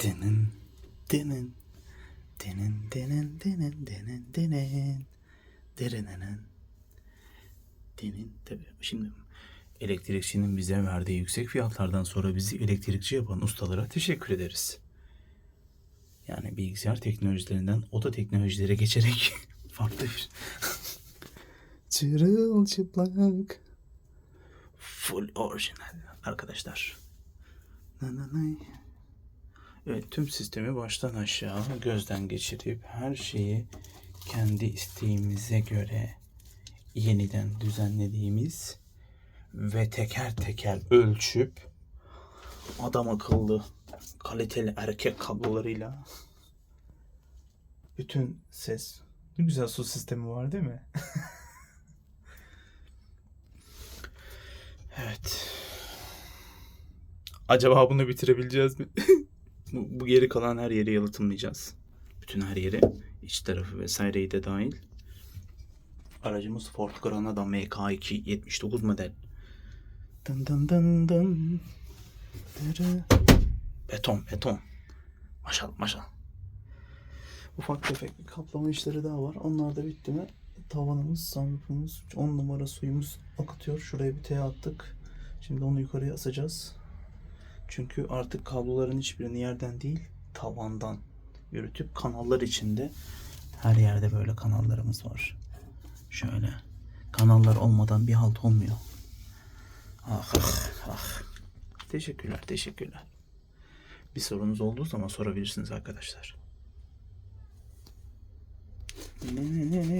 Dinin, dinin, dinin, dinin, dinin, dinin, dinin, dinin, dinin. Tabii şimdi elektrikçinin bize verdiği yüksek fiyatlardan sonra bizi elektrikçi yapan ustalara teşekkür ederiz. Yani bilgisayar teknolojilerinden oda teknolojilere geçerek farklı bir... Çırılçıplak. Full orijinal arkadaşlar. Na na na. Evet tüm sistemi baştan aşağı gözden geçirip her şeyi kendi isteğimize göre yeniden düzenlediğimiz ve teker teker ölçüp adam akıllı kaliteli erkek kablolarıyla bütün ses ne güzel su sistemi var değil mi? evet. Acaba bunu bitirebileceğiz mi? bu, bu geri kalan her yeri yalıtımlayacağız. Bütün her yeri, iç tarafı vesaireyi de dahil. Aracımız Ford Granada MK2 79 model. Dın dın dın dın. Dırı. Beton, beton. Maşallah, maşallah. Ufak tefek bir kaplama işleri daha var. Onlar da bitti mi? Tavanımız, sunroofumuz, 10 numara suyumuz akıtıyor. Şuraya bir T attık. Şimdi onu yukarıya asacağız. Çünkü artık kabloların hiçbirini yerden değil, tavandan yürütüp kanallar içinde her yerde böyle kanallarımız var. Şöyle. Kanallar olmadan bir halt olmuyor. Ah ah ah. Teşekkürler, teşekkürler. Bir sorunuz olduğu zaman sorabilirsiniz arkadaşlar. Ne ne ne ne.